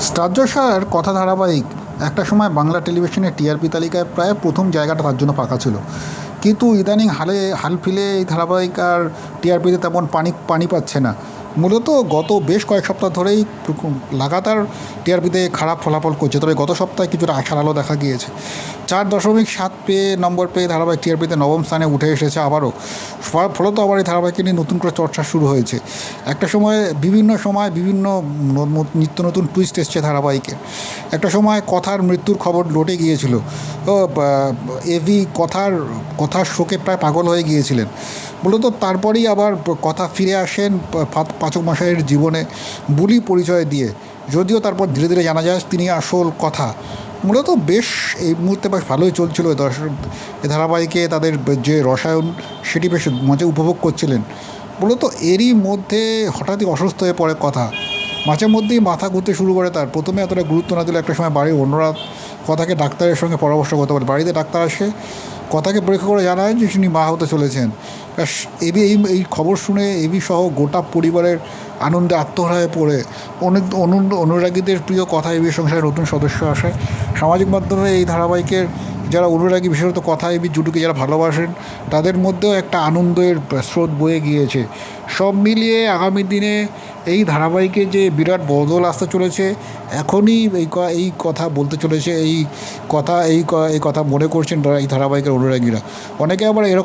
Star জলসার কথা ধারাবাহিক একটা সময় বাংলা টেলিভিশনের টিআরপি তালিকায় প্রায় প্রথম জায়গাটা তার জন্য পাকা ছিল। কিন্তু ইদানিং হালে হাল ফিলে এই ধারাবাহিক আর টিআরপিতে তেমন পানি পানি পাচ্ছে না। মূলত গত বেশ কয়েক সপ্তাহ ধরেই লাগাতার টিআরপিতে খারাপ ফলাফল করছে, তবে গত সপ্তাহে কিছুটা আশার আলো দেখা গিয়েছে। চার দশমিক সাত পেয়ে, নম্বর পেয়ে ধারাবাহিক টিআরপিতে নবম স্থানে উঠে এসেছে আবারও। ফলত আবার এই ধারাবাহিককে নিয়ে নতুন করে চর্চা শুরু হয়েছে। একটা সময় বিভিন্ন সময় বিভিন্ন নিত্য নতুন টুইস্ট এসছে ধারাবাহিকে। একটা সময় কথার মৃত্যুর খবর লোটে গিয়েছিল। এভি কথার কথার শোকে প্রায় পাগল হয়ে গিয়েছিলেন। মূলত তারপরেই আবার কথা ফিরে আসেন পাচক মশাইয়ের জীবনে বুলি পরিচয় দিয়ে, যদিও তারপর ধীরে ধীরে জানা যায় তিনি আসল কথা। মূলত বেশ এই মুহূর্তে বেশ ভালোই চলছিল দর্শক ধারাবাহিকে তাদের যে রসায়ন, সেটি বেশ মজা উপভোগ করছিলেন। মূলত এরই মধ্যে হঠাৎই অসুস্থ হয়ে পড়ে কথা। মাঝে মধ্যেই মাথা ঘুরতে শুরু করে তার। প্রথমে এতটা গুরুত্ব না দিলে একটা সময় বাড়ির অন্যরা কথাকে ডাক্তারের সঙ্গে পরামর্শ করতে পারে। বাড়িতে ডাক্তার আসে কথাকে পরীক্ষা করে জানায় যে তিনি মা হতে চলেছেন। এবি এই এই খবর শুনে এবি সহ গোটা পরিবারের আনন্দে আত্মহারা হয়ে পড়ে। অনেক অনু- অনুরাগীদের প্রিয় কথা এবি সংসারের নতুন সদস্য আসে। সামাজিক মাধ্যমে এই ধারাবাহিকের যারা অনুরাগী বিশেষত কথা এবি জুটুকে যারা ভালোবাসেন, তাদের মধ্যেও একটা আনন্দের স্রোত বয়ে গিয়েছে। সব মিলিয়ে আগামী দিনে এই ধারাবাহিকে যে বিরাট বদল আসতে চলেছে, এখনই এই এই কথা বলতে চলেছে, এই কথা, এই এই কথা মনে করছেন এই ধারাবাহিকের অনুরাগীরা। অনেকে আবার এরকম